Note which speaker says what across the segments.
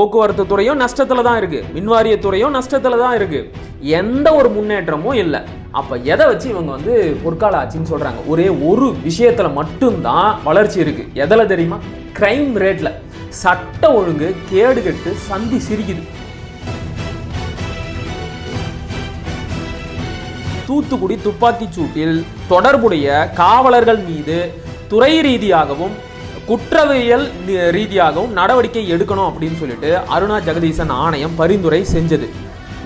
Speaker 1: போக்குவரத்து துறையும் நஷ்டத்துல தான் இருக்கு. மின்வாரிய துறையும் நஷ்டத்துல தான் இருக்கு. எந்த ஒரு முன்னேற்றமும் இல்லை. அப்ப எதை வச்சு இவங்க வந்து பொற்கால ஆட்சின்னு சொல்றாங்க? ஒரே ஒரு விஷயத்துல மட்டும்தான் வளர்ச்சி இருக்கு. எதில் தெரியுமா? கிரைம் ரேட்ல சட்ட ஒழுங்கு கேடுகட்டு சந்தி சிரிக்குது. தூத்துக்குடி துப்பாக்கிச் சூட்டில் தொடர்புடைய காவலர்கள் மீது துறை ரீதியாகவும் குற்றவியல் ரீதியாகவும் நடவடிக்கை எடுக்கணும் அப்படின்னு சொல்லிட்டு அருணா ஜெகதீசன் ஆணையம் பரிந்துரை செஞ்சது.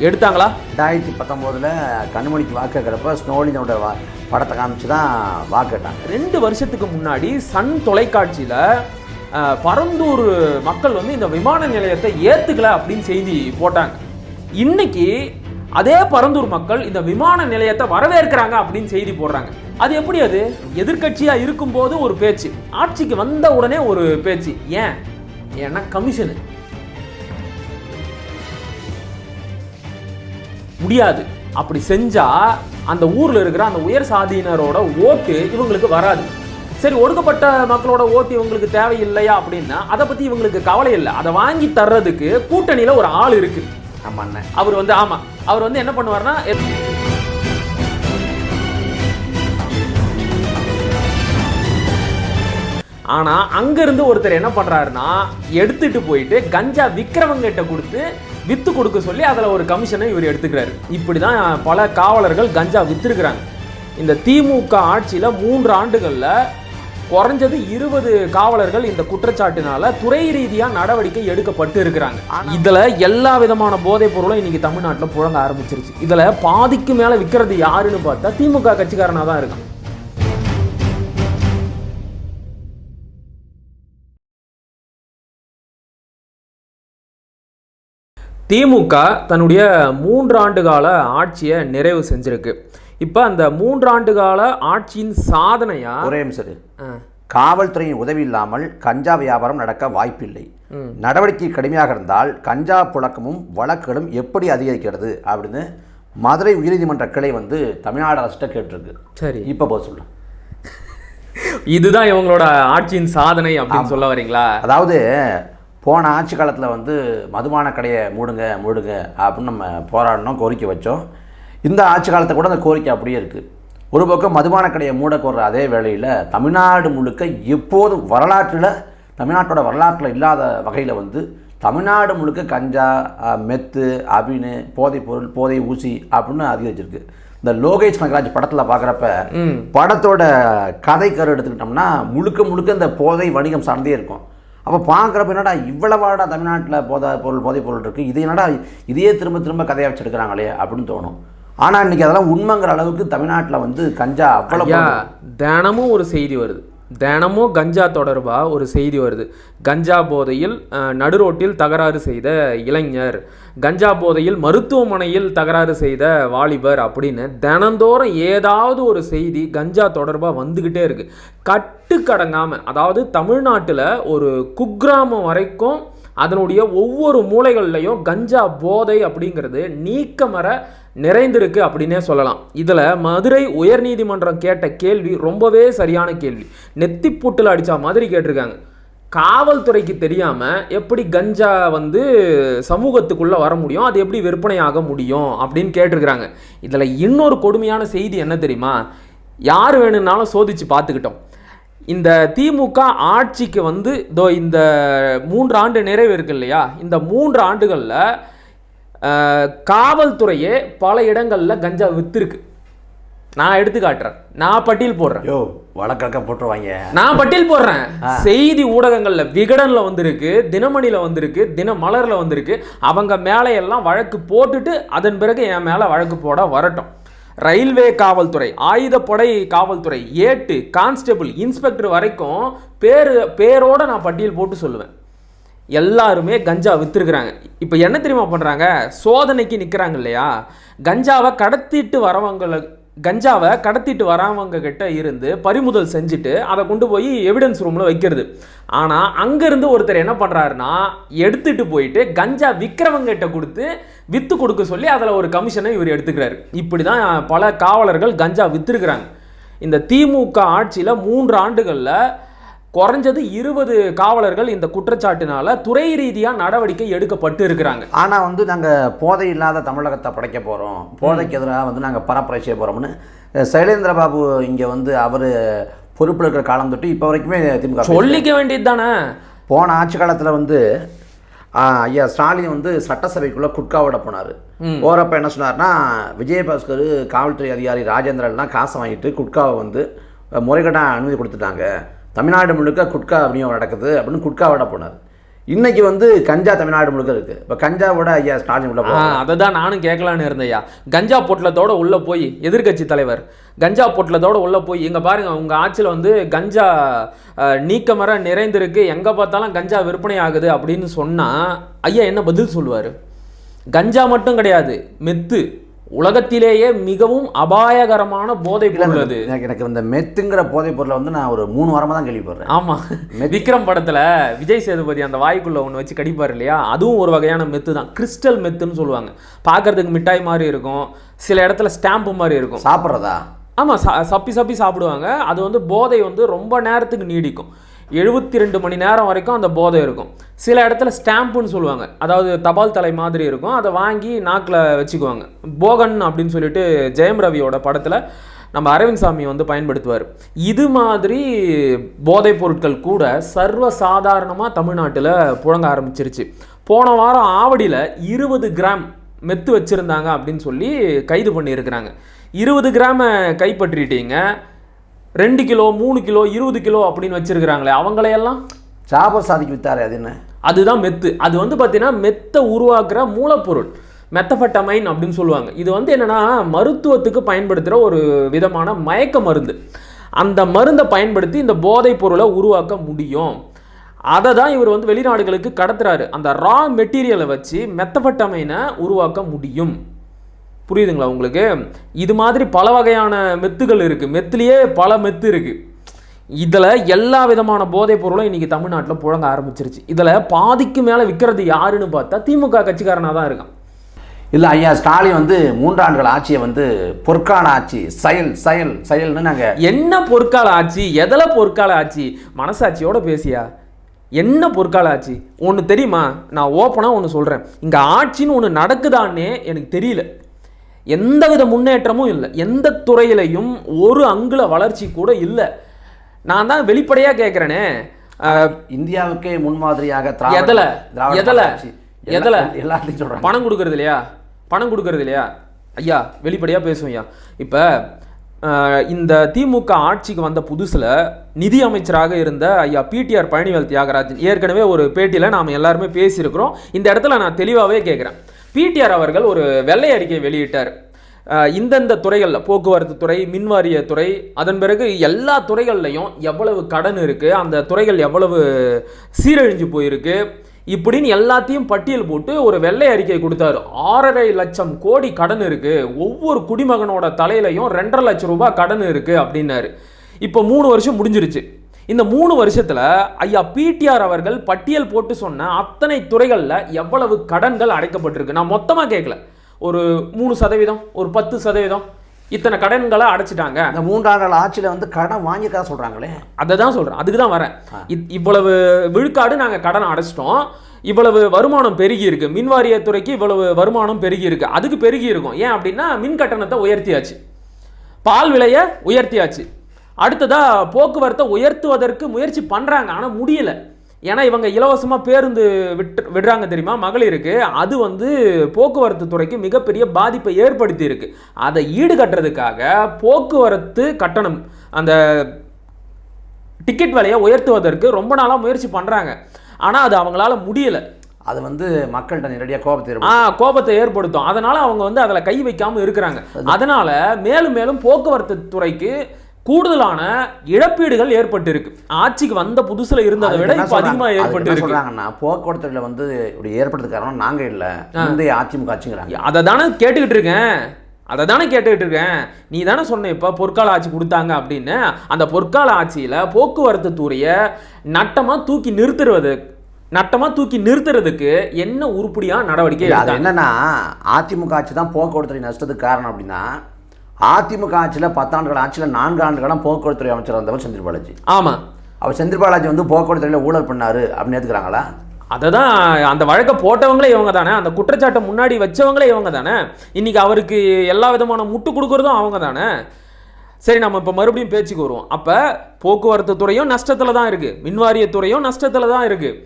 Speaker 1: எடுத்தாங்களா?
Speaker 2: ரெண்டாயிரத்தி பத்தொம்போதில் கண்மணிக்கு வாக்கு கேட்குறப்ப ஸ்னோலினோட வா படத்தை காமிச்சு தான் வாக்கு
Speaker 1: ரெண்டு வருஷத்துக்கு முன்னாடி சன் தொலைக்காட்சியில் பரந்தூர் மக்கள் வந்து இந்த விமான நிலையத்தை ஏத்துக்கல அப்படின்னு செய்தி போட்டாங்க. இன்னைக்கு அதே பரந்தூர் மக்கள் இந்த விமான நிலையத்தை வரவேற்கிறாங்க அப்படின்னு செய்தி போடுறாங்க. அது எப்படி அது? எதிர்க்கட்சியா இருக்கும்போது ஒரு பேச்சு ஆட்சிக்கு வந்த உடனே ஒரு பேச்சு. ஏன்? ஏன்னா கமிஷனு முடியாது. அப்படி செஞ்சா அந்த ஊர்ல இருக்கிற அந்த உயர் சாதியினரோட ஓட்டு இவங்களுக்கு வராது. சரி ஒடுக்கப்பட்ட மக்களோட ஓட்டு இவங்களுக்கு தேவையில்லையா அப்படின்னா அதை பத்தி இவங்களுக்கு கவலை இல்லை. அதை வாங்கி தர்றதுக்கு கூட்டணியில ஒரு ஆள் இருக்கு.
Speaker 2: நம்ம அண்ணன்.
Speaker 1: அவர் வந்து ஆமா அவர் வந்து என்ன பண்ணுவார்னா ஆனால் ஆனா அங்க இருந்து ஒருத்தர் என்ன பண்றாருன்னா எடுத்துட்டு போயிட்டு கஞ்சா விக்கிரவங்கிட்ட கொடுத்து வித்து கொடுக்க சொல்லி அதுல ஒரு கமிஷனை இவர் எடுத்துக்கிறாரு. இப்படிதான் பல காவலர்கள் கஞ்சா விற்றுருக்குறாங்க இந்த திமுக ஆட்சியில மூன்று ஆண்டுகள்ல குறைஞ்சது இருபது காவலர்கள் இந்த குற்றச்சாட்டினால துறை ரீதியா நடவடிக்கை எடுக்கப்பட்டு இருக்கிறாங்க இதுல எல்லா விதமான போதைப் பொருளும் இன்னைக்கு தமிழ்நாட்டுல புழங்க ஆரம்பிச்சிருச்சு. இதுல பாதிக்கு மேல விக்கிறது யாருன்னு பார்த்தா திமுக கட்சிக்காரனா தான் இருக்கான். திமுக தன்னுடைய மூன்றாண்டு கால ஆட்சியை நிறைவு செஞ்சிருக்கு. இப்போ அந்த மூன்றாண்டு கால ஆட்சியின் சாதனையா?
Speaker 2: ஒரே.
Speaker 1: ஆ,
Speaker 2: காவல்துறையின் உதவி இல்லாமல் கஞ்சா வியாபாரம் நடக்க வாய்ப்பில்லை. நடவடிக்கை கடுமையாக இருந்தால் கஞ்சா புழக்கமும் வழக்குகளும் எப்படி அதிகரிக்கிறது அப்படின்னு மதுரை உயர்நீதிமன்ற கிளை வந்து தமிழ்நாடு அரசிட்ட கேட்டிருக்கு.
Speaker 1: சரி.
Speaker 2: இப்போ போக சொல்லு.
Speaker 1: இதுதான் இவங்களோட ஆட்சியின் சாதனை அப்படின்னு சொல்ல வரீங்களா?
Speaker 2: அதாவது போன ஆட்சி காலத்தில் வந்து மதுபான கடையை மூடுங்க மூடுங்க அப்படின்னு நம்ம போராடினோம் கோரிக்கை வச்சோம். இந்த ஆட்சி காலத்தை கூட அந்த கோரிக்கை அப்படியே இருக்குது ஒரு பக்கம் மதுபான கடையை மூட கோர்ற அதே வேளையில் தமிழ்நாடு முழுக்க எப்போதும் வரலாற்றில் தமிழ்நாட்டோட வரலாற்றில் இல்லாத வகையில் வந்து தமிழ்நாடு முழுக்க கஞ்சா மெத்து அபினு போதைப் பொருள் போதை ஊசி அப்படின்னு அதிகரிச்சிருக்கு. இந்த லோகேஷ் கனகராஜ் படத்தில் பார்க்குறப்ப படத்தோட கதை கரு எடுத்துக்கிட்டோம்னா முழுக்க முழுக்க இந்த போதை வணிகம் சார்ந்தே இருக்கும். அப்போ பார்க்குறப்ப என்னடா இவ்வளவாடா தமிழ்நாட்டில் போதை பொருள் போதைப் பொருள் இருக்குது இது என்னடா இதையே திரும்ப திரும்ப கதையாக வச்சுருக்கிறாங்களே அப்படின்னு தோணும். ஆனால் இன்னைக்கு அதெல்லாம் உண்மைங்கிற அளவுக்கு தமிழ்நாட்டில் வந்து கஞ்சா அவ்வளோ
Speaker 1: தினமும் ஒரு செய்தி வருது. தினமும் கஞ்சா தொடர்பா ஒரு செய்தி வருது. கஞ்சா போதையில் நடுரோட்டில் தகராறு செய்த இளைஞர் கஞ்சா போதையில் மருத்துவமனையில் தகராறு செய்த வாலிபர் அப்படின்னு தினந்தோறும் ஏதாவது ஒரு செய்தி கஞ்சா தொடர்பாக வந்துக்கிட்டே இருக்கு. கட்டுக்கடங்காம அதாவது தமிழ்நாட்டில் ஒரு குக்கிராமம் வரைக்கும் அதனுடைய ஒவ்வொரு மூளைகள்லையும் கஞ்சா போதை அப்படிங்கிறது நீக்கமர நிறைந்திருக்கு அப்படின்னே சொல்லலாம். இதில் மதுரை உயர்நீதிமன்றம் கேட்ட கேள்வி ரொம்பவே சரியான கேள்வி. நெத்திப்புட்டில் அடித்த மாதிரி கேட்டிருக்காங்க. காவல்துறைக்கு தெரியாமல் எப்படி கஞ்சா வந்து சமூகத்துக்குள்ளே வர முடியும் அது எப்படி விற்பனையாக முடியும் அப்படின்னு கேட்டிருக்கிறாங்க. இதில் இன்னொரு கொடுமையான செய்தி என்ன தெரியுமா? யார் வேணும்னாலும் சோதிச்சு பார்த்துக்கிட்டோம். இந்த திமுக ஆட்சிக்கு வந்து இதோ இந்த மூன்று ஆண்டு நிறைவு இருக்கு இல்லையா? இந்த மூன்று ஆண்டுகளில் காவல்துறையே பல இடங்களில் கஞ்சா வித்திருக்கு. நான் எடுத்து காட்டுறேன் நான் பட்டியல் போடுறேன்.
Speaker 2: யோ வழக்கக்க போட்டுருவாங்க.
Speaker 1: நான் பட்டியல் போடுறேன். செய்தி ஊடகங்கள்ல விகடன்ல வந்திருக்கு தினமணில வந்திருக்கு தினமலர்ல வந்திருக்கு. அவங்க மேலே எல்லாம் வழக்கு போட்டுட்டு அதன் பிறகு என் மேல வழக்கு போட வரட்டும். ரயில்வே காவல்துறை ஆயுதப்படை காவல்துறை ஏட்டு கான்ஸ்டபிள் இன்ஸ்பெக்டர் வரைக்கும் பேர் பேரோட நான் பட்டியல் போட்டு சொல்லுவேன். எல்லாருமே கஞ்சா விற்றுருக்குறாங்க இப்போ என்ன தெரியுமா பண்ணுறாங்க சோதனைக்கு நிற்கிறாங்க இல்லையா? கஞ்சாவை கடத்திட்டு வரவங்களை கஞ்சாவை கடத்திட்டு வரவங்க கிட்ட இருந்து பறிமுதல் செஞ்சுட்டு அதை கொண்டு போய் எவிடன்ஸ் ரூமில் வைக்கிறது. ஆனால் அங்கேருந்து ஒருத்தர் என்ன பண்ணுறாருன்னா எடுத்துட்டு போயிட்டு கஞ்சா விற்கிறவங்கிட்ட கொடுத்து விற்று கொடுக்க சொல்லி அதில் ஒரு கமிஷனை இவர் எடுத்துக்கிறாரு. இப்படி தான் பல காவலர்கள் கஞ்சா விற்றுருக்குறாங்க இந்த திமுக ஆட்சியில் மூன்று ஆண்டுகளில் குறைஞ்சது இருபது காவலர்கள் இந்த குற்றச்சாட்டினால துறை ரீதியா நடவடிக்கை எடுக்கப்பட்டு இருக்கிறாங்க
Speaker 2: ஆனால் வந்து நாங்கள் போதை இல்லாத தமிழகத்தை படைக்க போகிறோம் போதைக்கு எதிராக வந்து நாங்கள் பரப்புரை செய்ய போகிறோம்னு சைலேந்திர பாபு இங்கே வந்து அவர் பொறுப்பில் இருக்கிற காலம் தொட்டு இப்போ வரைக்குமே திமுக.
Speaker 1: சொல்லிக்க வேண்டியது தானே
Speaker 2: போன ஆட்சி காலத்தில் வந்து ஐயா ஸ்டாலின் வந்து சட்டசபைக்குள்ளே குட்காவிட போனார். போகிறப்ப என்ன சொன்னார்னா விஜயபாஸ்கர் காவல்துறை அதிகாரி ராஜேந்திரன்லாம் காசை வாங்கிட்டு குட்காவை வந்து முறைகேடாக அனுமதி கொடுத்துட்டாங்க. தமிழ்நாடு முழுக்க குட்கா விநியோகம் நடக்குது அப்படின்னு குட்காவிட போனார். இன்னைக்கு வந்து கஞ்சா தமிழ்நாடு முழுக்க இருக்குது இப்போ கஞ்சாவோட ஐயா ஸ்டாலின் உள்ள
Speaker 1: அதை தான் நானும் கேட்கலான்னு இருந்தையா கஞ்சா பொட்டலத்தோட உள்ள போய் எதிர்க்கட்சி தலைவர். கஞ்சா பொட்டலத்தோட உள்ள போய் இங்க பாருங்க உங்க ஆட்சியில் வந்து கஞ்சா நீக்கமர நிறைந்திருக்கு. எங்க பார்த்தாலும் கஞ்சா விற்பனை ஆகுது அப்படின்னு சொன்னா ஐயா என்ன பதில் சொல்லுவாரு? கஞ்சா மட்டும் கிடையாது மெத்து. உலகத்திலேயே மிகவும் அபாயகரமான போதை பொருள் அது.
Speaker 2: எனக்கு எனக்கு இந்த மெத்துங்கிற போதைப் பொருளை வந்து நான் ஒரு மூணு வாரமாக தான் கேள்விப்படுறேன்.
Speaker 1: ஆமா. விக்ரம் படத்துல விஜய் சேதுபதி அந்த வாய்க்குள்ள ஒன்று வச்சு கடிப்பார் இல்லையா? அதுவும் ஒரு வகையான மெத்து தான். கிறிஸ்டல் மெத்துன்னு சொல்லுவாங்க. பார்க்கறதுக்கு மிட்டாய் மாதிரி இருக்கும். சில இடத்துல ஸ்டாம்பு மாதிரி இருக்கும்.
Speaker 2: சாப்பிட்றதா?
Speaker 1: ஆமாம் சப்பி சப்பி சாப்பிடுவாங்க. அது வந்து போதை வந்து ரொம்ப நேரத்துக்கு நீடிக்கும். எழுபத்தி ரெண்டு மணி நேரம் வரைக்கும் அந்த போதை இருக்கும். சில இடத்துல ஸ்டாம்புன்னு சொல்லுவாங்க. அதாவது தபால் தலை மாதிரி இருக்கும். அதை வாங்கி நாக்கில் வச்சுக்குவாங்க. போகன் அப்படின்னு சொல்லிட்டு ஜெயம் ரவியோட படத்தில் நம்ம அரவிந்த் சாமி வந்து பயன்படுத்துவார். இது மாதிரி போதைப் பொருட்கள் கூட சர்வ சாதாரணமாக தமிழ்நாட்டில் புழங்க ஆரம்பிச்சிருச்சு. போன வாரம் ஆவடியில் இருபது கிராம் மெத்து வச்சுருந்தாங்க அப்படின்னு சொல்லி கைது பண்ணியிருக்கிறாங்க. இருபது கிராமை கைப்பற்றிட்டீங்க. ரெண்டு கிலோ மூணு கிலோ இருபது கிலோ அப்படின்னு வச்சிருக்கிறாங்களே அவங்களையெல்லாம்?
Speaker 2: சாபர் சாதிக்கு வித்தாரு அது என்ன?
Speaker 1: அதுதான் மெத்து. அது வந்து பார்த்தீங்கன்னா மெத்தை உருவாக்குற மூலப்பொருள். மெத்தஃபட்டமைன் அப்படின்னு சொல்லுவாங்க. இது வந்து என்னன்னா மருத்துவத்துக்கு பயன்படுத்துகிற ஒரு விதமான மயக்க மருந்து. அந்த மருந்தை பயன்படுத்தி இந்த போதைப் பொருளை உருவாக்க முடியும். அதை தான் இவர் வந்து வெளிநாடுகளுக்கு கடத்துறாரு. அந்த ரா மெட்டீரியலை வச்சு மெத்தஃபட்டமைனை உருவாக்க முடியும். புரியுதுங்களா உங்களுக்கு? இது மாதிரி பல வகையான மெத்துகள் இருக்குது மெத்துலேயே பல மெத்து இருக்குது இதில் எல்லா விதமான போதைப் பொருளும் இன்றைக்கி தமிழ்நாட்டில் புழங்க ஆரம்பிச்சிருச்சு. இதில் பாதிக்கு மேலே விற்கிறது யாருன்னு பார்த்தா திமுக கட்சிக்காரனாக தான் இருக்கான்.
Speaker 2: இல்லை ஐயா ஸ்டாலின் வந்து மூன்றாண்டுகள் ஆட்சியை வந்து பொற்கால ஆட்சி செயல் செயல் செயல்னு நாங்கள்
Speaker 1: என்ன பொற்கால ஆட்சி? எதில் பொற்கால ஆட்சி? மனசாட்சியோட பேசியா? என்ன பொற்கால ஆட்சி? ஒன்று தெரியுமா? நான் ஓப்பனாக ஒன்று சொல்கிறேன் இங்கே ஆட்சின்னு ஒன்று நடக்குதான்னே எனக்கு தெரியல. எந்தவித முன்னேற்றமும் இல்லை. எந்த துறையிலையும் ஒரு அங்குல வளர்ச்சி கூட இல்லை. நான் தான் வெளிப்படையாக கேட்குறேனே
Speaker 2: இந்தியாவுக்கே முன்மாதிரியாக
Speaker 1: எதுல? எதுல? எதுல?
Speaker 2: எல்லாத்தையும் சொல்கிறாங்க
Speaker 1: பணம் கொடுக்கறது இல்லையா? பணம் கொடுக்கறது இல்லையா? ஐயா வெளிப்படையாக பேசுவோம் ஐயா. இப்போ இந்த திமுக ஆட்சிக்கு வந்த புதுசில் நிதி அமைச்சராக இருந்த ஐயா பிடிஆர் பழனிவேல் தியாகராஜன். ஏற்கனவே ஒரு பேட்டியில் நாம் எல்லாருமே பேசியிருக்கிறோம். இந்த இடத்துல நான் தெளிவாகவே கேட்குறேன் பிடிஆர் அவர்கள் ஒரு வெள்ளை அறிக்கை வெளியிட்டார். இந்தந்த துறைகளில் போக்குவரத்து துறை மின்வாரிய துறை அதன் பிறகு எல்லா துறைகள்லையும் எவ்வளவு கடன் இருக்குது அந்த துறைகள் எவ்வளவு சீரழிஞ்சு போயிருக்கு இப்படின்னு எல்லாத்தையும் பட்டியல் போட்டு ஒரு வெள்ளை அறிக்கை கொடுத்தாரு. ஆறரை லட்சம் கோடி கடன் இருக்குது ஒவ்வொரு குடிமகனோட தலையிலையும் ரெண்டரை லட்சம் ரூபாய் கடன் இருக்குது அப்படின்னாரு. இப்போ மூணு வருஷம் முடிஞ்சிருச்சு. இந்த மூணு வருஷத்துல ஐயா பிடிஆர் அவர்கள் பட்டியல் போட்டு சொன்ன அத்தனை துறைகளில் எவ்வளவு கடன்கள் அடைக்கப்பட்டிருக்கு? நான் மொத்தமாக கேட்கல ஒரு மூணு சதவீதம் ஒரு பத்து சதவீதம் இத்தனை கடன்களை அடைச்சிட்டாங்க.
Speaker 2: இந்த மூன்றாண்டுகள் ஆட்சியில் வந்து கடன் வாங்கியிருக்கா சொல்கிறாங்களே
Speaker 1: அதை தான் சொல்கிறேன் அதுக்கு தான் வரேன். இவ்வளவு விழுக்காடு நாங்கள் கடன் அடைச்சிட்டோம். இவ்வளவு வருமானம் பெருகி இருக்கு மின் வாரியத்துறைக்கு இவ்வளவு வருமானம் பெருகி இருக்கு அதுக்கு பெருகி இருக்கும் ஏன் அப்படின்னா மின் கட்டணத்தை உயர்த்தியாச்சு. பால் விலையை உயர்த்தியாச்சு. அடுத்ததா போக்குவரத்தை உயர்த்துவதற்கு முயற்சி பண்றாங்க. ஆனா முடியல. ஏன்னா இவங்க இலவசமா பேருந்து விட்டு விடுறாங்க தெரியுமா? மகளிருக்கு. அது வந்து போக்குவரத்து துறைக்கு மிகப்பெரிய பாதிப்பை ஏற்படுத்தி இருக்கு அதை ஈடுகட்டுறதுக்காக போக்குவரத்து கட்டணம் அந்த டிக்கெட் விலையை உயர்த்துவதற்கு ரொம்ப நாளாக முயற்சி பண்ணுறாங்க ஆனால் அது அவங்களால முடியல.
Speaker 2: அது வந்து மக்கள்கிட்ட நேரடியாக கோபத்தை
Speaker 1: ஆ. கோபத்தை ஏற்படுத்தும். அதனால அவங்க வந்து அதில் கை வைக்காம இருக்கிறாங்க. அதனால மேலும் மேலும் போக்குவரத்து துறைக்கு கூடுதலான இழப்பீடுகள் ஏற்பட்டு இருக்கு ஆட்சிக்கு வந்த புதுசுல இருந்ததை விட இப்போ அதிகமாக ஏற்பட்டு
Speaker 2: சொல்றாங்கன்னா போக்குவரத்துல வந்து இப்படி ஏற்படுறது காரணம் நாங்க இல்ல. முந்தைய அதிமுக ஆட்சிங்கிறாங்க.
Speaker 1: அதை தானே கேட்டுக்கிட்டு இருக்கேன். அதை தானே கேட்டுக்கிட்டு இருக்கேன். நீ தானே சொன்ன இப்போ பொற்கால ஆட்சி கொடுத்தாங்க அப்படின்னு அந்த பொற்கால ஆட்சியில் போக்குவரத்து துறையை நட்டமாக தூக்கி நிறுத்துறது நட்டமாக தூக்கி நிறுத்துறதுக்கு என்ன உருப்படியாக நடவடிக்கை
Speaker 2: என்னன்னா அதிமுக ஆட்சி தான் போக்குவரத்துறை நஷ்டத்துக்கு காரணம் அப்படின்னா அதிமுக ஆட்சியில் பத்தாண்டுகள் ஆட்சியில் நான்கு ஆண்டுகளும் போக்குவரத்துறை அமைச்சர் வந்தவர் செந்தில் பாலாஜி.
Speaker 1: ஆமாம்
Speaker 2: அவர் செந்தில் பாலாஜி வந்து போக்குவரத்து துறையில ஊழல் பண்ணாரு அப்படின்னு ஏற்றுக்கிறாங்களா
Speaker 1: அதை தான் அந்த வழக்கை போட்டவங்களே இவங்க தானே. அந்த குற்றச்சாட்டை முன்னாடி வச்சவங்களே இவங்க தானே. இன்னைக்கு அவருக்கு எல்லா விதமான முட்டு கொடுக்கறதும் அவங்க தானே. சரி நம்ம இப்போ மறுபடியும் பேச்சுக்கு வருவோம். அப்போ போக்குவரத்து துறையும் நஷ்டத்தில் தான் இருக்குது மின்வாரிய துறையும் நஷ்டத்தில் தான் இருக்குது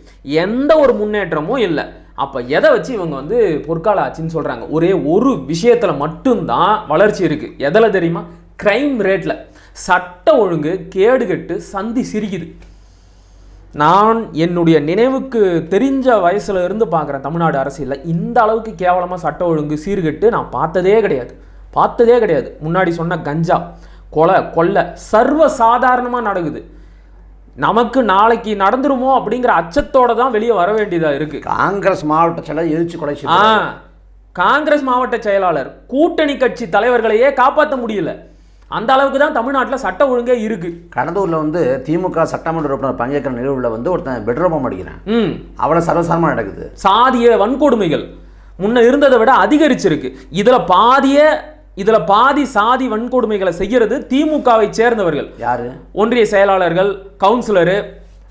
Speaker 1: எந்த ஒரு முன்னேற்றமும் இல்லை. அப்போ எதை வச்சு இவங்க வந்து பொற்கால ஆட்சின்னு சொல்கிறாங்க ஒரே ஒரு விஷயத்தில் மட்டும்தான் வளர்ச்சி இருக்குது எதில் தெரியுமா? க்ரைம் ரேட்டில் சட்ட ஒழுங்கு கேடுகட்டு சந்தி சிரிக்குது. நான் என்னுடைய நினைவுக்கு தெரிஞ்ச வயசில் இருந்து பார்க்குறேன் தமிழ்நாடு அரசியலில் இந்த அளவுக்கு கேவலமாக சட்ட ஒழுங்கு சீர்கெட்டு நான் பார்த்ததே கிடையாது. பார்த்ததே கிடையாது. முன்னாடி சொன்ன கஞ்சா கொலை கொள்ளை சர்வ சாதாரணமாக நடக்குது. நமக்கு நாளைக்கு நடந்துருமோ அப்படிங்கிற அச்சத்தோட தான் வெளியே வர வேண்டியதாக இருக்கு.
Speaker 2: காங்கிரஸ் மாவட்ட செயலர் எதிர்த்து கொலை
Speaker 1: ஆ. காங்கிரஸ் மாவட்ட செயலாளர் கூட்டணி கட்சி தலைவர்களையே காப்பாற்ற முடியல. அந்த அளவுக்கு தான் தமிழ்நாட்டில் சட்ட ஒழுங்கே இருக்கு.
Speaker 2: கடலூரில் வந்து திமுக சட்டமன்ற உறுப்பினர் பங்கேற்கிற நிகழ்வில் வந்து ஒருத்தன் பெட்ரோபம் அடிக்கிறான்.
Speaker 1: ம்.
Speaker 2: அவ்வளோ சர்வசாரமாக நடக்குது.
Speaker 1: சாதிய வன்கொடுமைகள் முன்ன இருந்ததை விட அதிகரிச்சிருக்கு. இதுல பாதிய இதுல பாதி சாதி வன்கொடுமைகளை செய்யறது திமுகவை சேர்ந்தவர்கள்.
Speaker 2: யாரு?
Speaker 1: ஒன்றிய செயலாளர்கள் கவுன்சிலரு.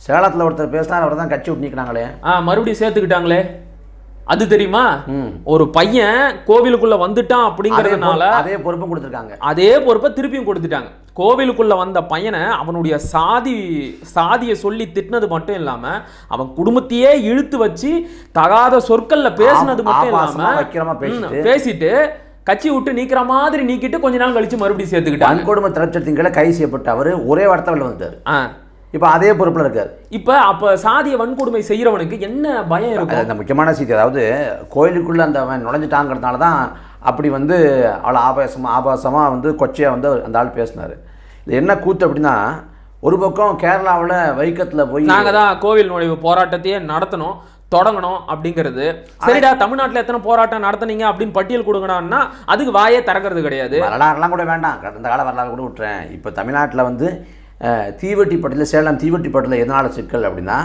Speaker 2: சேலத்தில் ஒருத்தர் பேசினார் அவர் தான் கட்சி விட்டு
Speaker 1: ஆ, மறுபடியும் சேர்த்துக்கிட்டாங்களே. அது தெரியுமா? ஒரு பையன் கோவிலுக்குள்ள வந்துட்டான் அப்படிங்கறதுனால
Speaker 2: அதே பொறுப்பும் கொடுத்துருக்காங்க.
Speaker 1: அதே பொறுப்பை திருப்பியும் கொடுத்துட்டாங்க. கோவிலுக்குள்ள வந்த பையனை அவனுடைய சாதி சாதியை சொல்லி திட்டினது மட்டும் இல்லாம அவன் குடும்பத்தையே இழுத்து வச்சு தகாத சொற்கள்ல பேசினது மட்டும் இல்லாம
Speaker 2: பேசிட்டு.
Speaker 1: கட்சி விட்டு நீக்கிற மாதிரி நீக்கிட்டு கொஞ்ச நாள் கழிச்சு மறுபடியும் சேர்த்துக்கிட்டாங்க.
Speaker 2: வன்கொடுமை தரச்சத்தின் கீழே கைது செய்யப்பட்ட அவர் ஒரே வார்த்தை வெளில வந்துட்டார்.
Speaker 1: ஆ.
Speaker 2: இப்போ அதே பொறுப்பில் இருக்கார்.
Speaker 1: இப்ப அப்ப சாதிய வன்கொடுமை செய்யறவனுக்கு என்ன பயம் இருக்கும்?
Speaker 2: அந்த முக்கியமான செய்தி. அதாவது கோயிலுக்குள்ளே அந்த அவன் நுழைஞ்சிட்டாங்கிறதுனால தான் அப்படி வந்து அவளை ஆபாசமாக ஆபாசமாக வந்து கொச்சையாக வந்து அந்த ஆள் பேசினார். இது என்ன கூத்து அப்படின்னா ஒரு பக்கம் கேரளாவில் வைக்கத்தில் போய்
Speaker 1: நாங்க தான் கோவில் நுழைவு போராட்டத்தையே நடத்தணும். தொடங்கணும் அப்படிங்கிறது. சரிடா தமிழ்நாட்டுல எத்தனை போராட்டம் நடத்துனீங்க அப்படின்னு பட்டியல் கொடுங்கடான்னா அதுக்கு வாயே திறக்கிறது கிடையாது.
Speaker 2: வரலாறுலாம் கூட வேண்டாம். கடந்த கால வரலாறு கூட விட்டுறேன். இப்போ தமிழ்நாட்டில் வந்து தீவெட்டிப்பட்டியில் சேலம் தீவெட்டிப்பட்டியில் எதனால் சிக்கல் அப்படின்னா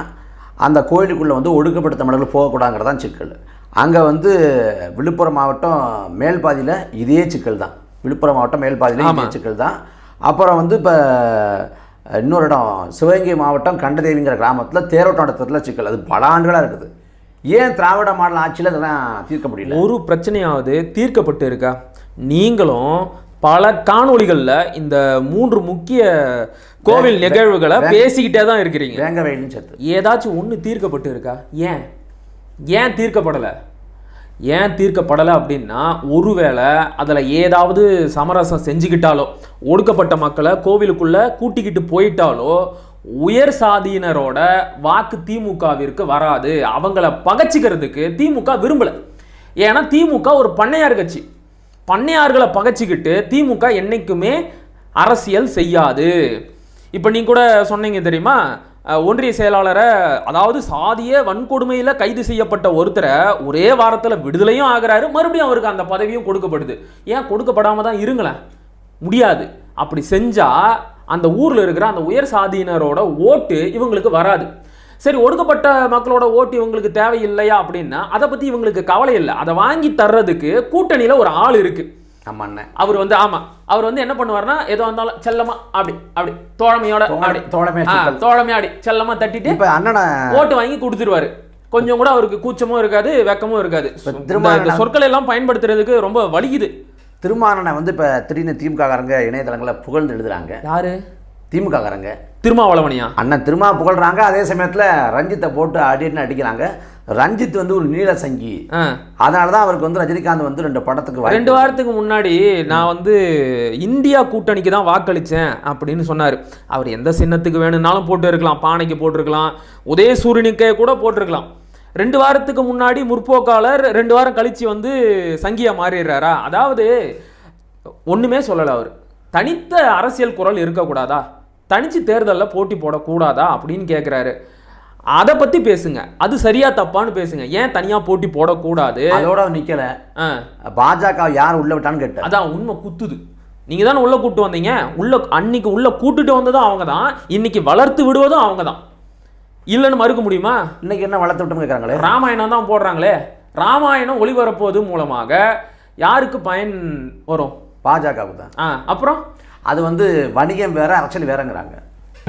Speaker 2: அந்த கோயிலுக்குள்ளே வந்து ஒடுக்கப்பட்ட தமிழர்கள் போகக்கூடாதுங்கிறது தான் சிக்கல். அங்கே வந்து விழுப்புரம் மாவட்டம் மேல்பாதியில் இதே சிக்கல் தான் விழுப்புரம் மாவட்டம் மேல்பாதியில் இதே
Speaker 1: ஆமா.
Speaker 2: சிக்கல் தான் அப்புறம் வந்து இப்போ இன்னொரு இடம் சிவகங்கை மாவட்டம் கண்டதேவிங்கிற கிராமத்தில் தேரோட்டம் நடத்துறதுல சிக்கல். அது பல ஆண்டுகளாக இருக்குது. ஏன் திராவிட மாடல் ஆட்சியில் இதெல்லாம் தீர்க்க முடியல?
Speaker 1: ஒரு பிரச்சனையாவது தீர்க்கப்பட்டு இருக்கா? நீங்களும் பல காணொளிகள்ல இந்த மூன்று முக்கிய கோவில் நிகழ்வுகளை பேசிக்கிட்டே தான் இருக்கிறீங்க.
Speaker 2: வேங்க வயலின்னு சேர்த்து.
Speaker 1: ஏதாச்சும் ஒன்று தீர்க்கப்பட்டு இருக்கா? ஏன்? ஏன் தீர்க்கப்படலை? ஏன் தீர்க்கப்படலை அப்படின்னா ஒருவேளை அதில் ஏதாவது சமரசம் செஞ்சுக்கிட்டாலோ ஒடுக்கப்பட்ட மக்களை கோவிலுக்குள்ளே கூட்டிக்கிட்டு போயிட்டாலோ உயர் சாதியினரோட வாக்கு திமுகவிற்கு வராது. அவங்கள பகைச்சிக்கிறதுக்கு திமுக விரும்பலை. ஏன்னா திமுக ஒரு பண்ணையார் கட்சி. பண்ணையார்களை பகைச்சிக்கிட்டு திமுக என்றைக்குமே அரசியல் செய்யாது. இப்போ நீ கூட சொன்னீங்க தெரியுமா? ஒன்றிய செயலாளரை அதாவது சாதிய வன்கொடுமையில் கைது செய்யப்பட்ட ஒருத்தரை ஒரே வாரத்தில் விடுதலையும் ஆகிறாரு. மறுபடியும் அவருக்கு அந்த பதவியும் கொடுக்கப்படுது. ஏன் கொடுக்கப்படாம தான் இருங்களேன்? முடியாது. அப்படி செஞ்சால் அந்த ஊரில் இருக்கிற அந்த உயர் சாதியினரோட ஓட்டு இவங்களுக்கு வராது. சரி ஒடுக்கப்பட்ட மக்களோட ஓட்டு இவங்களுக்கு தேவையில்லையா அப்படின்னா அதை பற்றி இவங்களுக்கு கவலை இல்லை. அதை வாங்கி தர்றதுக்கு கூட்டணியில் ஒரு ஆள் இருக்குது
Speaker 2: நம்ம அண்ணன்.
Speaker 1: அவர் வந்து ஆமா அவர் வந்து என்ன பண்ணுவார்னா ஏதோ வந்தாலும் செல்லமா அப்படி அப்படி தோழமையோட
Speaker 2: தோழமை-
Speaker 1: அப்படி.
Speaker 2: தோழமையா
Speaker 1: ஆ,
Speaker 2: சிக்கல்.
Speaker 1: தோழமையா அப்படி செல்லமா தட்டிட்டு
Speaker 2: இப்போ அண்ணனை
Speaker 1: ஓட்டு வாங்கி கொடுத்துருவாரு. கொஞ்சம் கூட அவருக்கு கூச்சமும் இருக்காது வெக்கமும் இருக்காது.
Speaker 2: திரும்ப
Speaker 1: சொற்களை எல்லாம் பயன்படுத்துறதுக்கு ரொம்ப வலிக்குது.
Speaker 2: திருமாவளவனை வந்து இப்போ திடீர்னு திமுககாரங்க இணையதளங்களில் புகழ்ந்து எழுதுறாங்க.
Speaker 1: யாரு?
Speaker 2: திமுககாரங்க.
Speaker 1: திருமாவளவனியா?
Speaker 2: அண்ணன் திருமா புகழ்றாங்க. அதே சமயத்தில் ரஞ்சித்தை போட்டு அடின்னு அடிக்கிறாங்க. ரஞ்சித் வந்து ஒரு நீல சங்கி
Speaker 1: ஆ.
Speaker 2: அதனால தான் அவருக்கு வந்து ரஜினிகாந்த் வந்து ரெண்டு படத்துக்கு
Speaker 1: ரெண்டு வாரத்துக்கு முன்னாடி நான் வந்து இந்தியா கூட்டணிக்கு தான் வாக்களித்தேன் அப்படின்னு சொன்னார். அவர் எந்த சின்னத்துக்கு வேணும்னாலும் போட்டு இருக்கலாம் பானைக்கு போட்டிருக்கலாம் உதயசூரியனுக்கே கூட போட்டிருக்கலாம். ரெண்டு வாரத்துக்கு முன்னாடி முற்போக்காளர் ரெண்டு வாரம் கழிச்சு வந்து சங்கியா மாறிடுறாரா? அதாவது ஒண்ணுமே சொல்லலை அவர். தனித்த அரசியல் குரல் இருக்கக்கூடாதா? தனிச்சு தேர்தலில் போட்டி போடக்கூடாதா அப்படின்னு கேட்குறாரு அதை பற்றி பேசுங்க. அது சரியா தப்பான்னு பேசுங்க. ஏன் தனியாக போட்டி போடக்கூடாது?
Speaker 2: அதோட
Speaker 1: ஆ.
Speaker 2: பாஜக யார் உள்ள விட்டான்னு கேட்டார்
Speaker 1: அதான் உண்மை குத்துது. நீங்க தானே உள்ள கூட்டு வந்தீங்க? உள்ள அன்னைக்கு உள்ள கூட்டுட்டு வந்ததும் அவங்க தான் இன்னைக்கு வளர்த்து விடுவதும் அவங்க தான் இல்லைன்னு மறுக்க முடியுமா?
Speaker 2: இன்னைக்கு என்ன வளர்த்து விட்டோம்னு கேட்குறாங்களே
Speaker 1: ராமாயணம் தான் போடுறாங்களே. ராமாயணம் ஒளிபரப்புவது மூலமாக யாருக்கு பயன் வரும்?
Speaker 2: பாஜகவுக்கு தான்.
Speaker 1: ஆ அப்புறம்?
Speaker 2: அது வந்து வணிகம் வேற அரசியல் வேறங்கிறாங்க.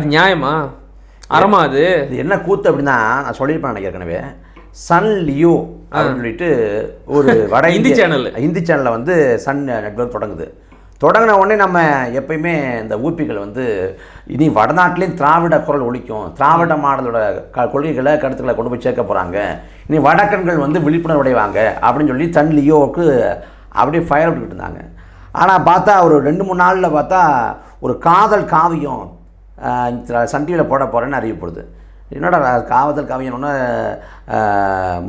Speaker 1: நியாயமா? அறமா அது?
Speaker 2: இது என்ன கூத்து அப்படின்னா நான் சொல்லியிருப்பேன் எனக்கு ஏற்கனவே சன் லியோ அப்படின்னு சொல்லிட்டு ஒரு வட இந்திய-
Speaker 1: channel.
Speaker 2: ஹிந்தி சேனலில் வந்து சன் நெட்வொர்க் தொடங்குது. தொடங்கின உடனே நம்ம எப்பயுமே இந்த ஊப்பிகள் வந்து இனி வடநாட்டிலையும் திராவிட குரல் ஒழிக்கும் திராவிட மாடலோட க கொள்கைகளை கருத்துக்களை கொண்டு போய் சேர்க்க போகிறாங்க இனி வடக்கன்கள் வந்து விழிப்புணர்வு அடைவாங்க அப்படின்னு சொல்லி சன் லியோவுக்கு அப்படியே ஃபயர் விட்டுக்கிட்டு இருந்தாங்க. ஆனால் பார்த்தா ஒரு ரெண்டு மூணு நாளில் பார்த்தா ஒரு காதல் காவியம் சன் டிவியில் போட போகிறேன்னு அறிவிப்படுது என்னடா காவதல் கவிஞன்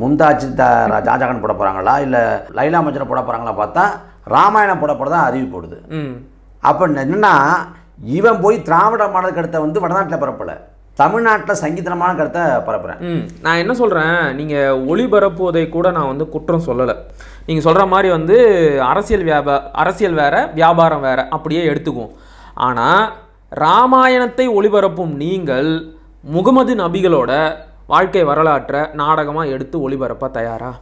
Speaker 2: மும்தாஜ் த ஜாஜகான் போட போகிறாங்களா இல்லை லைலா மஜ்னு போட போகிறாங்களா பார்த்தா ராமாயணம் போட போகிறதா அறிவிப்படுது
Speaker 1: ம்.
Speaker 2: அப்போ என்னன்னா இவன் போய் திராவிட மாடல் கருத்தை வந்து வடநாட்டில் பரப்பலை. தமிழ்நாட்டில் சங்கீதனமான கருத்தை பரப்புகிறேன்
Speaker 1: நான் என்ன சொல்கிறேன் நீங்கள் ஒளிபரப்புவதை கூட நான் வந்து குற்றம் சொல்லலை. நீங்கள் சொல்கிற மாதிரி வந்து அரசியல் வியாபா அரசியல் வேறு வியாபாரம் வேறு அப்படியே எடுத்துக்குவோம். ஆனால் ராமாயணத்தை ஒளிபரப்பும் நீங்கள் முகமது நபிகளோட வாழ்க்கை வரலாற்றை நாடகமாக எடுத்து ஒளிபரப்ப தயாரா?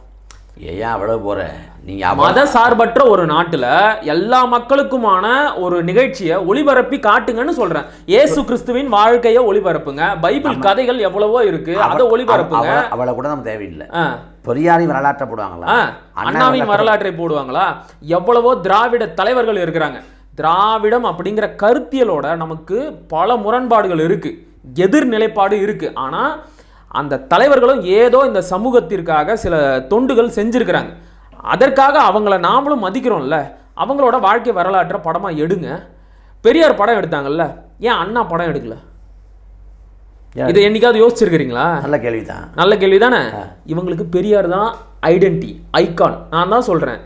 Speaker 2: ஏன் அவ்வளோ போகிற நீங்கள்
Speaker 1: மத சார்பற்ற ஒரு நாட்டுல எல்லா மக்களுக்குமான ஒரு நிகழ்ச்சியை ஒளிபரப்பி காட்டுங்கன்னு சொல்றேன். இயேசு கிறிஸ்துவின் வாழ்க்கையை ஒளிபரப்புங்க. பைபிள் கதைகள் எவ்வளவோ இருக்கு அதை ஒளிபரப்புங்க.
Speaker 2: அவளை கூட நம்ம தேவையில்லை. பெரியாரின் வரலாற்றை போடுவாங்களா?
Speaker 1: அண்ணாவின் வரலாற்றை போடுவாங்களா? எவ்வளவோ திராவிட தலைவர்கள் இருக்கிறாங்க. திராவிடம் அப்படிங்கிற கருத்தியலோட நமக்கு பல முரண்பாடுகள் இருக்கு. எதிர் நிலைப்பாடு இருக்கு. ஆனா அந்த தலைவர்களும் ஏதோ இந்த சமூகத்திற்காக சில தொண்டுகள் செஞ்சிருக்கிறாங்க. அதற்காக அவங்கள நாமளும் மதிக்கிறோம்ல. அவங்களோட வாழ்க்கை வரலாற்றை படமா எடுங்க. பெரியார் படம் எடுத்தாங்கல்ல. ஏன் அண்ணா படம் எடுக்கல? இதை என்னைக்காவது யோசிச்சிருக்கிறீங்களா?
Speaker 2: நல்ல கேள்வி தான்
Speaker 1: நல்ல கேள்வி தானே இவங்களுக்கு பெரியார் தான் ஐடென்டி ஐகான் நான் தான் சொல்றேன்.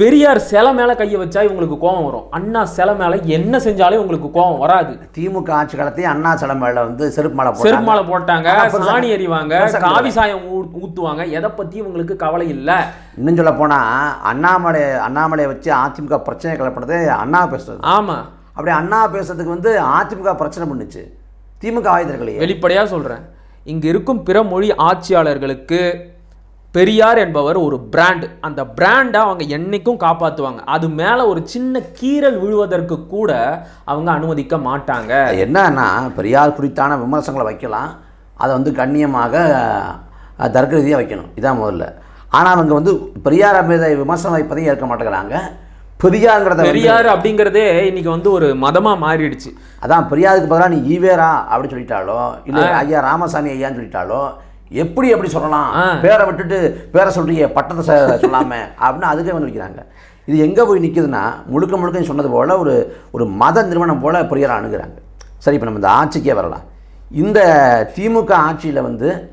Speaker 1: பெரியார் சிலை மேல கையை வச்சா இவங்களுக்கு கோபம் வரும். அண்ணா சிலை மேல என்ன செஞ்சாலும் உங்களுக்கு கோபம் வராது.
Speaker 2: திமுக ஆட்சி காலத்தையும் அண்ணா சிலம்பையில் வந்து செருப்பு மாலை
Speaker 1: செருப்பு மாலை போட்டாங்க சாணி எறிவாங்க காவி சாயம் ஊ- ஊத்துவாங்க. எதை பத்தி இவங்களுக்கு கவலை இல்ல?
Speaker 2: இன்னும் சொல்ல போனால் அண்ணாமலை அண்ணாமலையை வச்சு அதிமுக பிரச்சனை கிளப்பினது அண்ணா பேசுறது.
Speaker 1: ஆமா.
Speaker 2: அப்படி அண்ணா பேசுறதுக்கு வந்து அதிமுக பிரச்சனை பண்ணுச்சு. திமுக ஆயுதர்களையே.
Speaker 1: வெளிப்படையா சொல்றேன். இங்க இருக்கும் பிற மொழி ஆட்சியாளர்களுக்கு பெரியார் என்பவர் ஒரு பிராண்ட் அந்த பிராண்டை அவங்க என்னைக்கும் காப்பாத்துவாங்க. அது மேல ஒரு சின்ன கீறல் விழுவதற்கு கூட அவங்க அனுமதிக்க மாட்டாங்க.
Speaker 2: என்னன்னா பெரியார் குறித்தான விமர்சனங்களை வைக்கலாம். அதை வந்து கண்ணியமாக தர்க்க ரீதியாக வைக்கணும். இதான் முதல்ல. ஆனால் அவங்க வந்து பெரியார் மீத விமர்சனம் வைப்பதையும் ஏற்க மாட்டேங்கிறாங்க. பெரியாருங்கிறத
Speaker 1: பெரியார் அப்படிங்கிறதே இன்னைக்கு வந்து ஒரு மதமா மாறிடுச்சு.
Speaker 2: அதான் பெரியாருக்கு பதிலாக நீ ஈவேரா அப்படின்னு சொல்லிட்டாலோ இல்லை ஐயா ராமசாமி ஐயான்னு சொல்லிட்டாலோ எப்படி எப்படி சொல்லலாம். பேரை விட்டுட்டு பேரை சொல்றீங்க பட்டத்தை சொ- சொல்லாம. அப்படின்னு அதுக்கே வந்து நிற்கிறாங்க. இது எங்கே போய் நிற்குதுன்னா முழுக்க முழுக்க சொன்னது போல் ஒரு ஒரு மத நிறுவனம் போல் பெரியாரை அணுகுறாங்க. சரி இப்போ நம்ம இந்த ஆட்சிக்கே வரலாம். இந்த திமுக ஆட்சியில் வந்து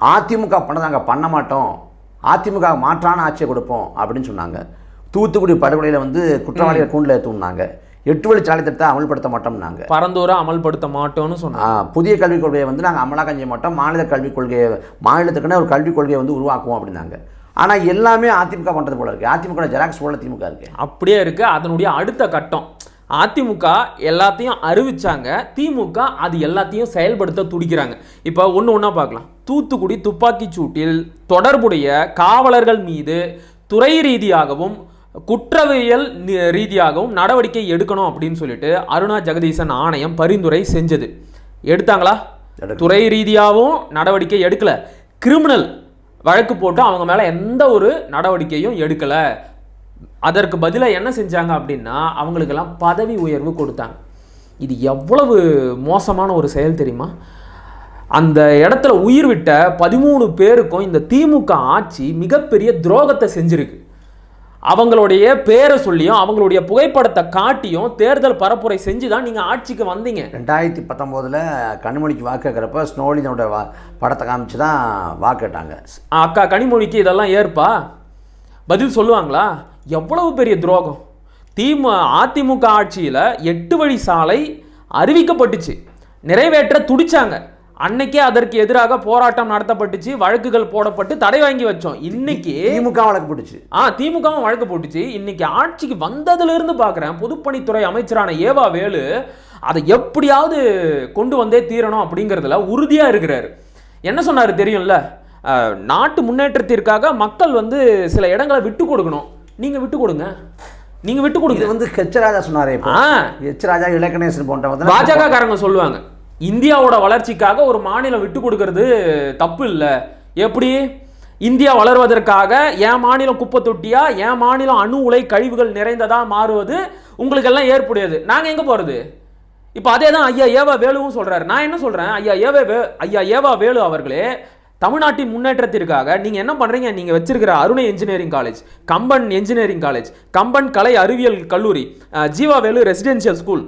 Speaker 2: அதிமுக பண்ண நாங்கள் பண்ண மாட்டோம். அதிமுக மாற்றான ஆட்சியை கொடுப்போம் அப்படின்னு சொன்னாங்க. தூத்துக்குடி படுகொலையில் வந்து குற்றவாளிகள் கூண்டில் ஏற்றுனாங்க எட்டு வழி சாலை திட்டத்தை அமல்படுத்த மாட்டோம்னாங்க.
Speaker 1: பரந்தூரா அமல்படுத்த மாட்டோம்னு சொன்னாங்க.
Speaker 2: புதிய கல்விக் கொள்கையை வந்து நாங்கள் அமலாக்கம் செய்ய மாட்டோம். மாநில கல்விக் கொள்கையை மாநிலத்துக்குன்னு ஒரு கல்விக் கொள்கையை வந்து உருவாக்குவோம் அப்படின்னாங்க. ஆனால் எல்லாமே அதிமுக பண்ணுறது போல இருக்குது அதிமுக ஜெராக்ஸ் போல திமுக இருக்கு.
Speaker 1: அப்படியே இருக்கு. அதனுடைய அடுத்த கட்டம். அதிமுக எல்லாத்தையும் அறிவிச்சாங்க. திமுக அது எல்லாத்தையும் செயல்படுத்த துடிக்கிறாங்க. இப்போ ஒன்று ஒன்றா பார்க்கலாம். தூத்துக்குடி துப்பாக்கிச் சூட்டில் தொடர்புடைய காவலர்கள் மீது துறை ரீதியாகவும் குற்றவியல் ரீதியாகவும் நடவடிக்கை எடுக்கணும் அப்படின்னு சொல்லிட்டு அருணா ஜெகதீசன் ஆணையம் பரிந்துரை செஞ்சது. எடுத்தாங்களா. துறை ரீதியாகவும் நடவடிக்கை எடுக்கல. கிரிமினல் வழக்கு போட்டு அவங்க மேலே எந்த ஒரு நடவடிக்கையும் எடுக்கலை. அதற்கு பதிலாக என்ன செஞ்சாங்க அப்படின்னா அவங்களுக்கெல்லாம் பதவி உயர்வு கொடுத்தாங்க. இது எவ்வளவு மோசமான ஒரு செயல் தெரியுமா? அந்த இடத்துல உயிர் விட்ட பதிமூணு பேருக்கும் இந்த திமுக ஆட்சி மிகப்பெரிய துரோகத்தை செஞ்சிருக்கு. அவங்களுடைய பேரை சொல்லியும் அவங்களுடைய புகைப்படத்தை காட்டியும் தேர்தல் பரப்புரை செஞ்சு தான் நீங்கள் ஆட்சிக்கு வந்தீங்க.
Speaker 2: ரெண்டாயிரத்தி பத்தொம்போதில் கனிமொழிக்கு வாக்கு கேட்குறப்ப ஸ்னோலினோட வா படத்தை காமிச்சு தான் வாக்கு கேட்டாங்க.
Speaker 1: அக்கா கனிமொழிக்கு இதெல்லாம் ஏற்பா? பதில் சொல்லுவாங்களா? எவ்வளவு பெரிய துரோகம். திமு அதிமுக ஆட்சியில் எட்டு வழி சாலை அறிவிக்கப்பட்டுச்சு. நிறைவேற்ற துடிச்சாங்க. அன்னைக்கே அதற்கு எதிராக போராட்டம் நடத்தப்பட்டுச்சு வழக்குகள் போடப்பட்டு தடை வாங்கி வச்சோம். இன்னைக்கு
Speaker 2: திமுக வழக்கு பிடிச்சி
Speaker 1: ஆ திமுகவும் வழக்கு போட்டுச்சு. இன்னைக்கு ஆட்சிக்கு வந்ததுல இருந்து பார்க்குறேன் பொதுப்பணித்துறை அமைச்சரான ஏவா வேலு அதை எப்படியாவது கொண்டு வந்தே தீரணும் அப்படிங்கிறதுல உறுதியா இருக்கிறாரு. என்ன சொன்னாரு தெரியும்ல? நாட்டு முன்னேற்றத்திற்காக மக்கள் வந்து சில இடங்களை விட்டு கொடுக்கணும். நீங்க விட்டு கொடுங்க. நீங்க விட்டு
Speaker 2: இது
Speaker 1: கொடுங்க
Speaker 2: வந்து ஹெச் ராஜா சொன்னாரே ஹெச் ராஜா இலக்கணேசன் போன்றவங்க
Speaker 1: பாஜக காரங்க சொல்லுவாங்க. இந்தியாவோட வளர்ச்சிக்காக ஒரு மாநிலம் விட்டு கொடுக்கறது தப்பு இல்லை. எப்படி? இந்தியா வளர்வதற்காக என் மாநிலம் குப்பை தொட்டியா? என் மாநிலம் அணு உலை கழிவுகள் நிறைந்ததாக மாறுவது உங்களுக்கெல்லாம் ஏற்புடையது. நாங்கள் எங்கே போகிறது இப்போ அதே தான் ஐயா ஏவா வேலுவும் சொல்கிறாரு நான் என்ன சொல்கிறேன் ஐயா ஏவா வே ஐயா ஏவா வேலு அவர்களே தமிழ்நாட்டின் முன்னேற்றத்திற்காக நீங்கள் என்ன பண்ணுறீங்க நீங்கள் வச்சிருக்கிற Arunai engineering college Kamban engineering college Kamban கலை அறிவியல் கல்லூரி Jeevavelu residential school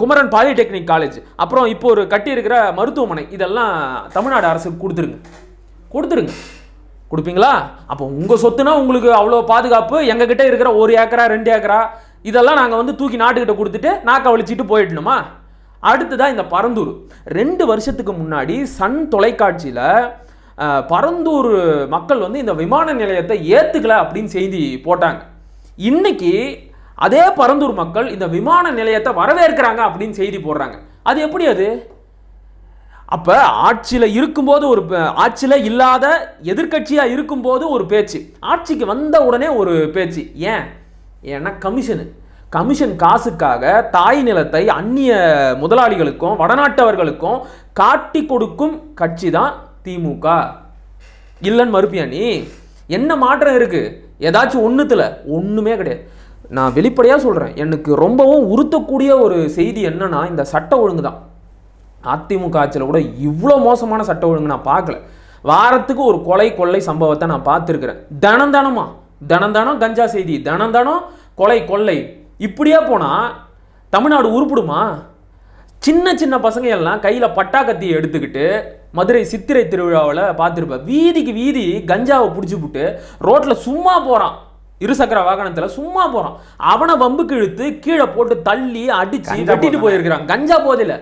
Speaker 1: Kumaran polytechnic college அப்புறம் இப்போ ஒரு கட்டியிருக்கிற மருத்துவமனை இதெல்லாம் தமிழ்நாடு அரசுக்கு கொடுத்துருங்க. கொடுத்துருங்க. கொடுப்பீங்களா? அப்போ உங்கள் சொத்துனா உங்களுக்கு அவ்வளோ பாதுகாப்பு எங்ககிட்ட இருக்கிற ஒரு ஏக்கரா ரெண்டு ஏக்கரா இதெல்லாம் நாங்கள் வந்து தூக்கி நாட்டுக்கிட்ட கொடுத்துட்டு நாக்க வலிச்சிட்டு போயிடணுமா? அடுத்ததான் இந்த பரந்தூர். ரெண்டு வருஷத்துக்கு முன்னாடி சன் தொலைக்காட்சியில் பரந்தூர் மக்கள் வந்து இந்த விமான நிலையத்தை ஏற்றுக்கல அப்படின்னு செய்தி போட்டாங்க. இன்னைக்கு அதே பரந்தூர் மக்கள் இந்த விமான நிலையத்தை வரவேற்கிறாங்க அப்படின்னு செய்தி போடுறாங்க. அது எப்படி அது? அப்போ ஆட்சியில் இருக்கும்போது ஒரு ஆட்சியில் இல்லாத எதிர்கட்சியாக இருக்கும்போது ஒரு பேச்சு. ஆட்சிக்கு வந்த உடனே ஒரு பேச்சு. ஏன்? ஏன்னா கமிஷனு. கமிஷன் காசுக்காக தாய் நிலத்தை அந்நிய முதலாளிகளுக்கும் வடநாட்டவர்களுக்கும் காட்டி கொடுக்கும் கட்சி தான் திமுக. இல்லைன்னு மறுப்பியா நீ? என்ன மாற்றம் இருக்குது ஏதாச்சும் ஒன்றுத்தில் ஒன்றுமே கிடையாது. நான் வெளிப்படையாக சொல்கிறேன் எனக்கு ரொம்பவும் உறுத்தக்கூடிய ஒரு செய்தி என்னன்னா இந்த சட்ட ஒழுங்கு தான். அதிமுக ஆட்சியில் கூட இவ்வளோ மோசமான சட்ட ஒழுங்கு நான் பார்க்கல. வாரத்துக்கு ஒரு கொலை கொள்ளை சம்பவத்தை நான் பார்த்துருக்குறேன். தினம் தினமா. கஞ்சா செய்தி தினம் கொலை கொள்ளை. இப்படியே போனால் தமிழ்நாடு உருப்பிடுமா? சின்ன சின்ன பசங்க எல்லாம் கையில் பட்டா கத்தியை எடுத்துக்கிட்டு மதுரை சித்திரை திருவிழாவில் பார்த்துருப்பேன் வீதிக்கு வீதி கஞ்சாவை பிடிச்சி விட்டு ரோட்டில் சும்மா போகிறான் இருசக்கர வாகனத்தில் சும்மா போகிறான் அவனை வம்புக்கு இழுத்து கீழே போட்டு தள்ளி அடித்து வெட்டிட்டு. போயிருக்கிறான். கஞ்சா போதில்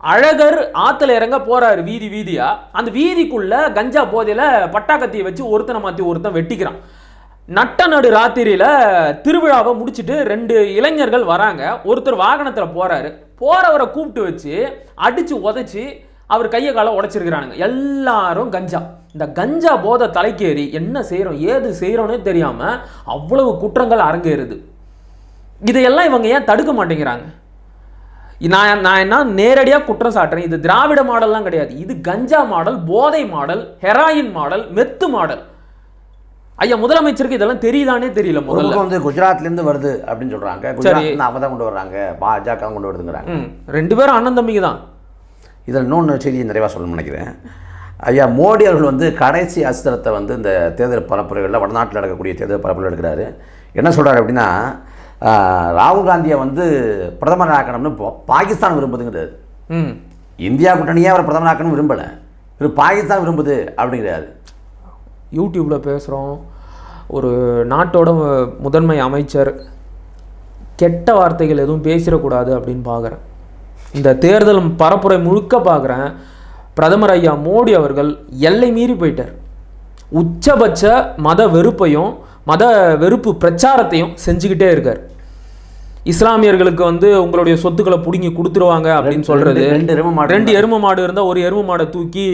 Speaker 1: அழகர் ஆத்துல இறங்க போறாரு வீதி வீதியா. அந்த வீதிக்குள்ள கஞ்சா போதையில பட்டா கத்தியை வச்சு ஒருத்தனை மாத்தி ஒருத்தன் வெட்டிக்கிறான். நட்ட நடு ராத்திரியில திருவிழாவை முடிச்சிட்டு ரெண்டு இளைஞர்கள் வராங்க. ஒருத்தர் வாகனத்துல போறாரு. போறவரை கூப்பிட்டு வச்சு அடிச்சு உதைச்சு அவர் கையை காலை உடைச்சிருக்கிறானுங்க. எல்லாரும் கஞ்சா. இந்த கஞ்சா போதை தலைக்கேறி என்ன செய்றோம் ஏது செய்றோம்னே தெரியாம அவ்வளவு குற்றங்கள் அரங்கேறுது. இதையெல்லாம் இவங்க ஏன் தடுக்க மாட்டேங்கிறாங்க? நான் நான் என்ன நேரடியாக குற்றம் சாட்டுறேன்? இது திராவிட மாடல்லாம் கிடையாது. இது கஞ்சா மாடல் போதை model heroin model meth model. ஐயா முதலமைச்சருக்கு இதெல்லாம் தெரியுதானே தெரியல முதல்ல.
Speaker 2: வந்து குஜராத்லேருந்து வருது அப்படின்னு சொல்றாங்க. குஜராத்லேருந்து அவங்க தான் கொண்டு வர்றாங்க. பாஜக கொண்டு வருதுங்கிறாங்க.
Speaker 1: ரெண்டு பேரும் அண்ணன் தம்பிங்க தான்.
Speaker 2: இதில் இன்னொன்று செய்தி நிறைவாக சொல்லணும்னு நினைக்கிறேன். ஐயா மோடி அவர்கள் வந்து கடைசி அஸ்திரத்தை வந்து இந்த தேர்தல் பரப்புரைகளில் வடநாட்டில் நடக்கக்கூடிய தேர்தல் பரப்புரையில் எடுக்கிறாரு. என்ன சொல்றாரு அப்படின்னா ராகுல் காந்தியை வந்து பிரதமர் ஆக்கணும்னு பாகிஸ்தான் விரும்புதுங்கிறாரு
Speaker 1: ம்.
Speaker 2: இந்தியா கூட்டணியே அவர் பிரதமர் ஆக்கணும் விரும்பலை. இவர் பாகிஸ்தான் விரும்புது அப்படிங்கிறாரு.
Speaker 1: யூடியூப்பில் பேசுகிறோம் ஒரு நாட்டோட முதன்மை அமைச்சர் கெட்ட வார்த்தைகள் எதுவும் பேசிடக்கூடாது அப்படின்னு பார்க்குறேன் இந்த தேர்தல் பரப்புரை முழுக்க பார்க்குறேன். பிரதமர் ஐயா மோடி அவர்கள் எல்லை மீறி போயிட்டார். உச்சபட்ச மத வெறுப்பையும் மத வெறுப்பு பிரச்சாரத்தையும் செஞ்சுக்கிட்டே இருக்கார். இஸ்லாமியர்களுக்கு வந்து உங்களுடைய சொத்துக்களை பிடுங்கி கொடுத்துருவாங்க அப்படின்னு சொல்றது.
Speaker 2: ரெண்டு- எருமை மாடு
Speaker 1: ரெண்டு எருமை மாடு இருந்தால் ஒரு எருமை மாடை தூக்கி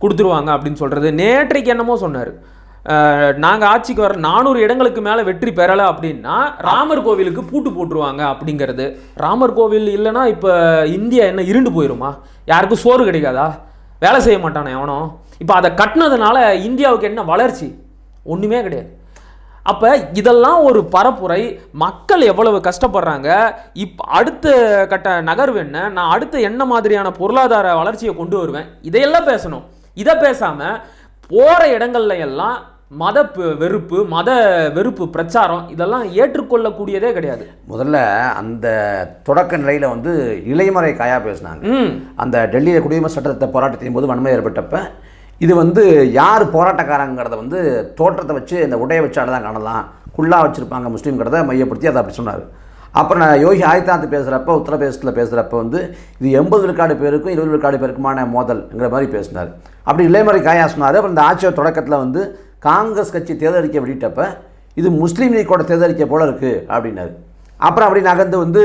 Speaker 1: கொடுத்துருவாங்க அப்படின்னு சொல்றது. நேற்றைக்கு என்னமோ சொன்னார். நாங்கள் ஆட்சிக்கு வர நானூறு இடங்களுக்கு மேலே வெற்றி பெறலை அப்படின்னா ராமர் கோவிலுக்கு பூட்டு போட்டுருவாங்க அப்படிங்கிறது. ராமர் கோவில் இல்லைன்னா இப்போ இந்தியா என்ன இருண்டு போயிருமா? யாருக்கும் சோறு கிடைக்காதா? வேலை செய்ய மாட்டானே எவனோ இப்போ அதை கட்டினதுனால இந்தியாவுக்கு என்ன வளர்ச்சி? ஒன்றுமே கிடையாது. அப்போ இதெல்லாம் ஒரு பரப்புரை. மக்கள் எவ்வளவு கஷ்டப்படுறாங்க? இப் அடுத்த கட்ட நகர்வு என்ன? நான் அடுத்த என்ன மாதிரியான பொருளாதார வளர்ச்சியை கொண்டு வருவேன்? இதையெல்லாம் பேசணும். இதை பேசாமல் போகிற இடங்கள்ல எல்லாம் மத வெறுப்பு மத வெறுப்பு பிரச்சாரம் இதெல்லாம் ஏற்றுக்கொள்ளக்கூடியதே கிடையாது.
Speaker 2: முதல்ல அந்த தொடக்க நிலையில் வந்து இளைமறை காயா பேசினாங்க. அந்த டெல்லியில் குடியுரிமை சட்டத்தை போராட்டத்தின் போது வன்மை ஏற்பட்டப்ப இது வந்து யார் போராட்டக்காரங்கிறத வந்து தோற்றத்தை வச்சு இந்த உடையை வச்சால தான் காணலாம். குள்ளா வச்சுருப்பாங்க முஸ்லீம்ங்கிறத மையப்படுத்தி அதை அப்படி சொன்னார். அப்புறம் நான் யோகி ஆதித்யநாத் பேசுகிறப்ப உத்தரப்பிரதேசத்தில் பேசுகிறப்ப வந்து இது எண்பது விழுக்காடு பேருக்கும் இருபது விழுக்காடு பேருக்குமான மோதல்ங்கிற மாதிரி பேசினார். அப்படி இளைமறை காயா சொன்னார். அப்புறம் இந்த ஆட்சியோட தொடக்கத்தில் வந்து காங்கிரஸ் கட்சி தேர்தல் அறிக்கை வெளியிட்டப்ப இது முஸ்லீம் லீக்கோட தேர்தல் அறிக்கை போல இருக்குது அப்படின்னாரு. அப்புறம் அப்படி நகர்ந்து வந்து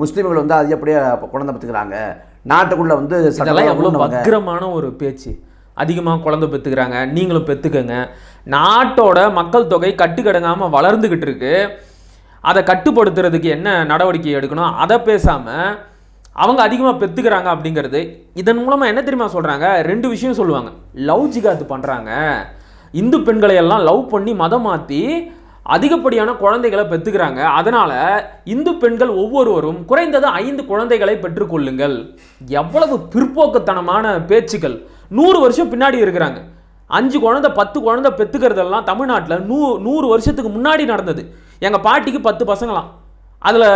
Speaker 2: முஸ்லீம்கள் வந்து அதிகப்படியே குழந்தை பத்துக்கிறாங்க நாட்டுக்குள்ளே வந்து
Speaker 1: எவ்வளோ. வக்கிரமான ஒரு பேச்சு. அதிகமாக குழந்தை பெற்றுக்கிறாங்க நீங்களும் பெற்றுக்கங்க நாட்டோட மக்கள் தொகை கட்டுக்கடங்காமல் வளர்ந்துக்கிட்டு இருக்கு. அதை கட்டுப்படுத்துறதுக்கு என்ன நடவடிக்கை எடுக்கணும்? அதை பேசாமல் அவங்க அதிகமாக பெற்றுக்கிறாங்க அப்படிங்கிறது இதன் மூலமாக என்ன தெரியுமா சொல்கிறாங்க ரெண்டு விஷயம் சொல்லுவாங்க. லவ் ஜிகாத்து பண்ணுறாங்க இந்து பெண்களை எல்லாம் லவ் பண்ணி மதம் மாற்றி அதிகப்படியான குழந்தைகளை பெற்றுக்கிறாங்க. அதனால் இந்து பெண்கள் ஒவ்வொருவரும் குறைந்தது ஐந்து குழந்தைகளை பெற்றுக்கொள்ளுங்கள். எவ்வளவு பிற்போக்குத்தனமான பேச்சுக்கள். நூறு வருஷம் பின்னாடி இருக்கிறாங்க. அஞ்சு குழந்தை பத்து குழந்தை பெற்றுக்கிறதெல்லாம் தமிழ்நாட்டில் நூ நூறு வருஷத்துக்கு முன்னாடி நடந்தது. எங்கள் பாட்டிக்கு பத்து பசங்களாம். அதில்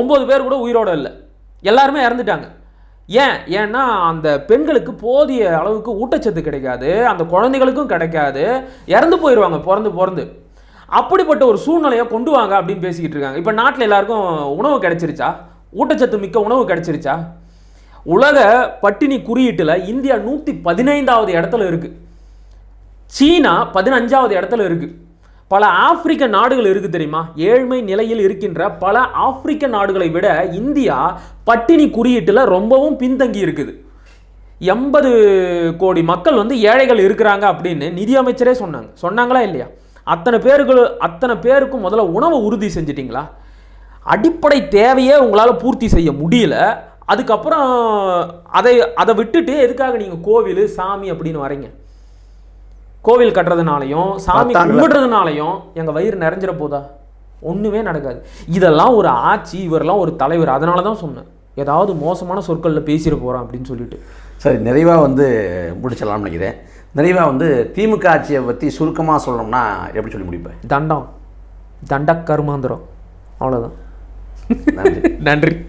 Speaker 1: ஒம்பது பேர் கூட உயிரோட இல்லை. எல்லாருமே இறந்துட்டாங்க. ஏன்? ஏன்னா அந்த பெண்களுக்கு போதிய அளவுக்கு ஊட்டச்சத்து கிடைக்காது அந்த குழந்தைகளுக்கும் கிடைக்காது. இறந்து போயிடுவாங்க பிறந்து பிறந்து. அப்படிப்பட்ட ஒரு சூழ்நிலையை கொண்டு வாங்க அப்படின்னு பேசிக்கிட்டு இருக்காங்க. இப்போ நாட்டில் எல்லாருக்கும் உணவு கிடைச்சிருச்சா? ஊட்டச்சத்து மிக்க உணவு கிடைச்சிருச்சா? உலக பட்டினி குறியீட்டில் இந்தியா நூற்றி பதினைந்தாவது இடத்துல இருக்குது சீனா பதினஞ்சாவது இடத்துல இருக்குது பல ஆப்பிரிக்க நாடுகள் இருக்கு தெரியுமா? ஏழ்மை நிலையில் இருக்கின்ற பல ஆப்பிரிக்க நாடுகளை விட இந்தியா பட்டினி குறியீட்டில் ரொம்பவும் பின்தங்கி இருக்குது. எண்பது கோடி மக்கள் வந்து ஏழைகள் இருக்கிறாங்க அப்படின்னு நிதியமைச்சரே சொன்னாங்க. சொன்னாங்களா இல்லையா? அத்தனை பேருக்கு அத்தனை பேருக்கும் முதல்ல உணவை உறுதி செஞ்சிட்டிங்களா? அடிப்படை தேவையே உங்களால் பூர்த்தி செய்ய முடியல. அதுக்கப்புறம் அதை அதை விட்டுட்டு எதுக்காக நீங்கள் கோவில் சாமி அப்படின்னு வரீங்க? கோவில் கட்டுறதுனாலையும் சாமி கும்பிடுறதுனாலையும் எங்கள் வயிறு நிறைஞ்சிட போதா? ஒன்றுமே நடக்காது. இதெல்லாம் ஒரு ஆட்சி இவரெல்லாம் ஒரு தலைவர். அதனால தான் சொன்னேன். ஏதாவது மோசமான சொற்களில் பேசிட போகிறான் அப்படின்னு சொல்லிட்டு.
Speaker 2: சரி நிறைவாக வந்து முடிச்சிடலாம்னு நினைக்கிறேன். நிறைவாக வந்து திமுக ஆட்சியை பற்றி சுருக்கமாக சொல்லணும்னா எப்படி சொல்லி முடிப்பேன்
Speaker 1: தண்டம். தண்ட கருமாந்திரம் அவ்வளோதான்
Speaker 2: நன்றி.
Speaker 1: நன்றி.